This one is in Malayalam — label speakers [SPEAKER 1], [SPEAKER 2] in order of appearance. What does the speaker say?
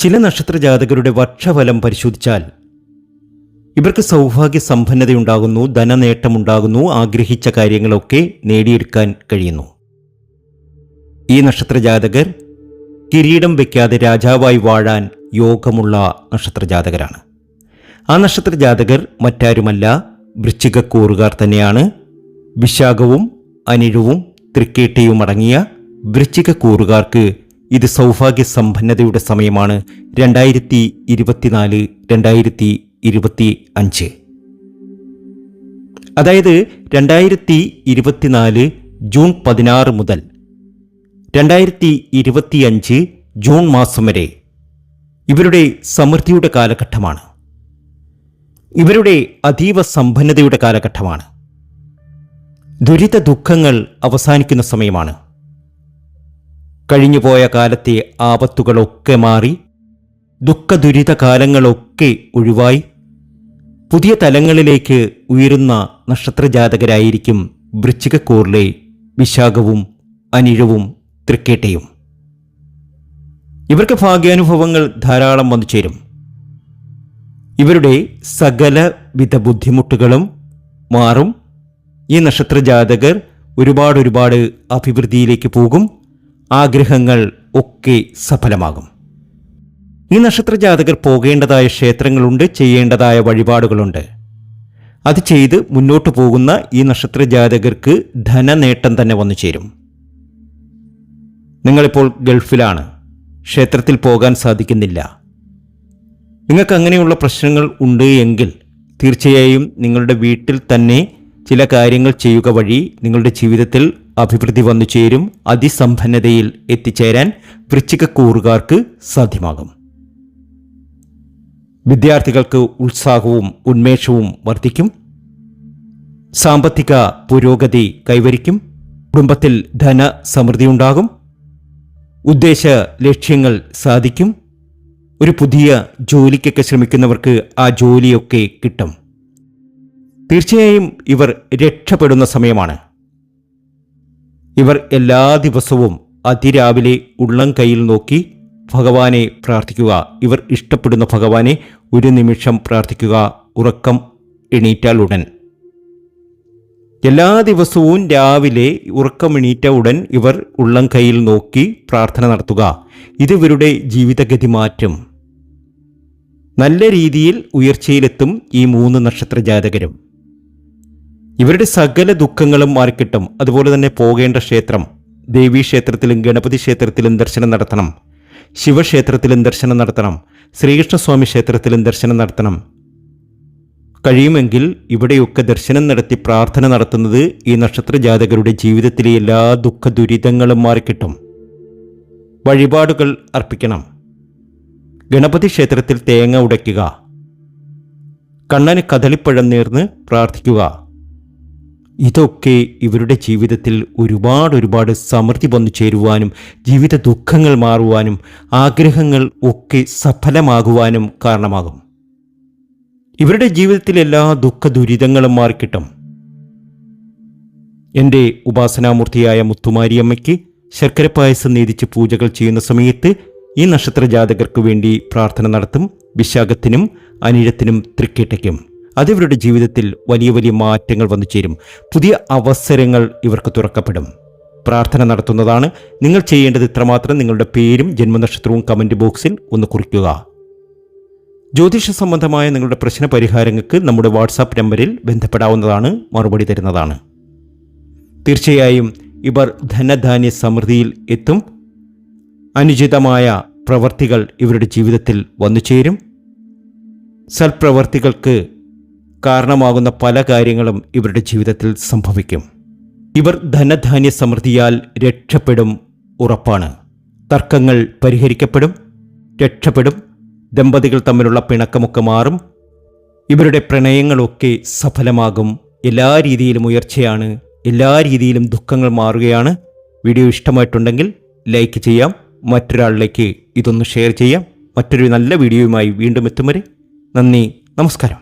[SPEAKER 1] ചില നക്ഷത്ര ജാതകരുടെ വർഷഫലം പരിശോധിച്ചാൽ ഇവർക്ക് സൗഭാഗ്യ സമ്പന്നതയുണ്ടാകുന്നു ധനനേട്ടമുണ്ടാകുന്നു ആഗ്രഹിച്ച കാര്യങ്ങളൊക്കെ നേടിയെടുക്കാൻ കഴിയുന്നു. ഈ നക്ഷത്ര ജാതകർ കിരീടം വയ്ക്കാതെ രാജാവായി വാഴാൻ യോഗമുള്ള നക്ഷത്ര ജാതകരാണ് ആ നക്ഷത്ര ജാതകർ മറ്റാരുമല്ല വൃശ്ചികക്കൂറുകാർ തന്നെയാണ്. വിശാഖവും അനിഴവും തൃക്കേട്ടയും അടങ്ങിയ വൃശ്ചികക്കൂറുകാർക്ക് ഇത് സൗഭാഗ്യ സമ്പന്നതയുടെ സമയമാണ് രണ്ടായിരത്തി ഇരുപത്തിനാല് രണ്ടായിരത്തി ഇരുപത്തി അഞ്ച് അതായത് രണ്ടായിരത്തി ഇരുപത്തിനാല് ജൂൺ പതിനാറ് മുതൽ രണ്ടായിരത്തി ഇരുപത്തിയഞ്ച് ജൂൺ മാസം വരെ ഇവരുടെ സമൃദ്ധിയുടെ കാലഘട്ടമാണ്. ഇവരുടെ അതീവ സമ്പന്നതയുടെ കാലഘട്ടമാണ്. ദുരിത ദുഃഖങ്ങൾ അവസാനിക്കുന്ന സമയമാണ്. കഴിഞ്ഞുപോയ കാലത്തെ ആപത്തുകളൊക്കെ മാറി ദുഃഖ ദുരിത കാലങ്ങളൊക്കെ ഒഴിവായി പുതിയ തലങ്ങളിലേക്ക് ഉയരുന്ന നക്ഷത്രജാതകരായിരിക്കും വൃശ്ചികക്കൂറിലെ വിശാഖവും അനിഴവും തൃക്കേട്ടയും. ഇവർക്ക് ഭാഗ്യാനുഭവങ്ങൾ ധാരാളം വന്നു ചേരും. ഇവരുടെ സകലവിധ ബുദ്ധിമുട്ടുകളും മാറും. ഈ നക്ഷത്രജാതകർ ഒരുപാട് ഒരുപാട് അഭിവൃദ്ധിയിലേക്ക് പോകും. ആഗ്രഹങ്ങൾ ഒക്കെ സഫലമാകും. ഈ നക്ഷത്ര ജാതകർ പോകേണ്ടതായ ക്ഷേത്രങ്ങളുണ്ട് ചെയ്യേണ്ടതായ വഴിപാടുകളുണ്ട്. അത് ചെയ്ത് മുന്നോട്ട് പോകുന്ന ഈ നക്ഷത്ര ജാതകർക്ക് ധനനേട്ടം തന്നെ വന്നു ചേരും. നിങ്ങളിപ്പോൾ ഗൾഫിലാണ്. ക്ഷേത്രത്തിൽ പോകാൻ സാധിക്കുന്നില്ല. നിങ്ങൾക്ക് അങ്ങനെയുള്ള പ്രശ്നങ്ങൾ ഉണ്ട് എങ്കിൽ തീർച്ചയായും നിങ്ങളുടെ വീട്ടിൽ തന്നെ ചില കാര്യങ്ങൾ ചെയ്യുക വഴി നിങ്ങളുടെ ജീവിതത്തിൽ അഭിവൃദ്ധി വന്നു ചേരും അതിസമ്പന്നതയിൽ എത്തിച്ചേരാൻ വൃശ്ചികക്കൂറുകാർക്ക് സാധ്യമാകും. വിദ്യാർത്ഥികൾക്ക് ഉത്സാഹവും ഉന്മേഷവും വർദ്ധിക്കും. സാമ്പത്തിക പുരോഗതി കൈവരിക്കും. കുടുംബത്തിൽ ധന സമൃദ്ധി ഉണ്ടാകും. ഉദ്ദേശ ലക്ഷ്യങ്ങൾ സാധിക്കും. ഒരു പുതിയ ജോലിക്കൊക്കെ ശ്രമിക്കുന്നവർക്ക് ആ ജോലിയൊക്കെ കിട്ടും. തീർച്ചയായും ഇവർ രക്ഷപ്പെടുന്ന സമയമാണ്. ഇവർ എല്ലാ ദിവസവും അതിരാവിലെ ഉള്ളം കയ്യിൽ നോക്കി ഭഗവാനെ പ്രാർത്ഥിക്കുക. ഇവർ ഇഷ്ടപ്പെടുന്ന ഭഗവാനെ ഒരു നിമിഷം പ്രാർത്ഥിക്കുക. ഉറക്കം എണീറ്റാൽ ഉടൻ. എല്ലാ ദിവസവും രാവിലെ ഉറക്കമെണീറ്റ ഉടൻ ഇവർ ഉള്ളം കയ്യിൽ നോക്കി പ്രാർത്ഥന നടത്തുക. ഇത് ഇവരുടെ ജീവിതഗതി മാറ്റും നല്ല രീതിയിൽ ഉയർച്ചയിലെത്തും ഈ മൂന്ന് നക്ഷത്ര ജാതകരും ഇവരുടെ സകല ദുഃഖങ്ങളും മാറിക്കിട്ടും. അതുപോലെ തന്നെ പോകേണ്ട ക്ഷേത്രം. ദേവീ ക്ഷേത്രത്തിലും ഗണപതി ക്ഷേത്രത്തിലും ദർശനം നടത്തണം. ശിവക്ഷേത്രത്തിലും ദർശനം നടത്തണം. ശ്രീകൃഷ്ണസ്വാമി ക്ഷേത്രത്തിലും ദർശനം നടത്തണം. കഴിയുമെങ്കിൽ ഇവിടെയൊക്കെ ദർശനം നടത്തി പ്രാർത്ഥന നടത്തുന്നത് ഈ നക്ഷത്ര ജാതകരുടെ ജീവിതത്തിലെ എല്ലാ ദുഃഖ ദുരിതങ്ങളും മാറിക്കിട്ടും. വഴിപാടുകൾ അർപ്പിക്കണം. ഗണപതി ക്ഷേത്രത്തിൽ തേങ്ങ ഉടയ്ക്കുക. കണ്ണന് കദളിപ്പഴം നേർന്ന് പ്രാർത്ഥിക്കുക. ഇതൊക്കെ ഇവരുടെ ജീവിതത്തിൽ ഒരുപാട് ഒരുപാട് സമൃദ്ധി വന്നു ചേരുവാനും ജീവിത ദുഃഖങ്ങൾ മാറുവാനും ആഗ്രഹങ്ങൾ ഒക്കെ സഫലമാകുവാനും കാരണമാകും. ഇവരുടെ ജീവിതത്തിൽ എല്ലാ ദുഃഖ ദുരിതങ്ങളും മാറിക്കിട്ടും. എന്റെ ഉപാസനാമൂർത്തിയായ മുത്തുമാരിയമ്മയ്ക്ക് ശർക്കര പായസം നീതിച്ച് പൂജകൾ ചെയ്യുന്ന സമയത്ത് ഈ നക്ഷത്ര ജാതകർക്ക് വേണ്ടി പ്രാർത്ഥന നടത്തും വിശാഖത്തിനും അനിഴത്തിനും തൃക്കേട്ടയ്ക്കും. അതിവരുടെ ജീവിതത്തിൽ വലിയ വലിയ മാറ്റങ്ങൾ വന്നു ചേരും. പുതിയ അവസരങ്ങൾ ഇവർക്ക് തുറക്കപ്പെടും. പ്രാർത്ഥന നടത്തുന്നതാണ്. നിങ്ങൾ ചെയ്യേണ്ടത് ഇത്രമാത്രം. നിങ്ങളുടെ പേരും ജന്മനക്ഷത്രവും കമന്റ് ബോക്സിൽ ഒന്ന് കുറിക്കുക. ജ്യോതിഷ സംബന്ധമായ നിങ്ങളുടെ പ്രശ്ന പരിഹാരങ്ങൾക്ക് നമ്മുടെ വാട്സാപ്പ് നമ്പറിൽ ബന്ധപ്പെടാവുന്നതാണ്. മറുപടി തരുന്നതാണ്. തീർച്ചയായും ഇവർ ധനധാന്യ സമൃദ്ധിയിൽ എത്തും. അനുചിതമായ പ്രവർത്തികൾ ഇവരുടെ ജീവിതത്തിൽ വന്നു ചേരും. സൽപ്രവർത്തികൾക്ക് കാരണമാകുന്ന പല കാര്യങ്ങളും ഇവരുടെ ജീവിതത്തിൽ സംഭവിക്കും. ഇവർ ധനധാന്യ സമൃദ്ധിയാൽ രക്ഷപ്പെടും ഉറപ്പാണ്. തർക്കങ്ങൾ പരിഹരിക്കപ്പെടും രക്ഷപ്പെടും ദമ്പതികൾ തമ്മിലുള്ള പിണക്കമൊക്കെ മാറും. ഇവരുടെ പ്രണയങ്ങളൊക്കെ സഫലമാകും. എല്ലാ രീതിയിലും ഉയർച്ചയാണ് എല്ലാ രീതിയിലും ദുഃഖങ്ങൾ മാറുകയാണ്. വീഡിയോ ഇഷ്ടമായിട്ടുണ്ടെങ്കിൽ ലൈക്ക് ചെയ്യാം മറ്റൊരാളിലേക്ക് ഇതൊന്ന് ഷെയർ ചെയ്യാം. മറ്റൊരു നല്ല വീഡിയോയുമായി വീണ്ടും എത്തും വരെ നന്ദി നമസ്കാരം.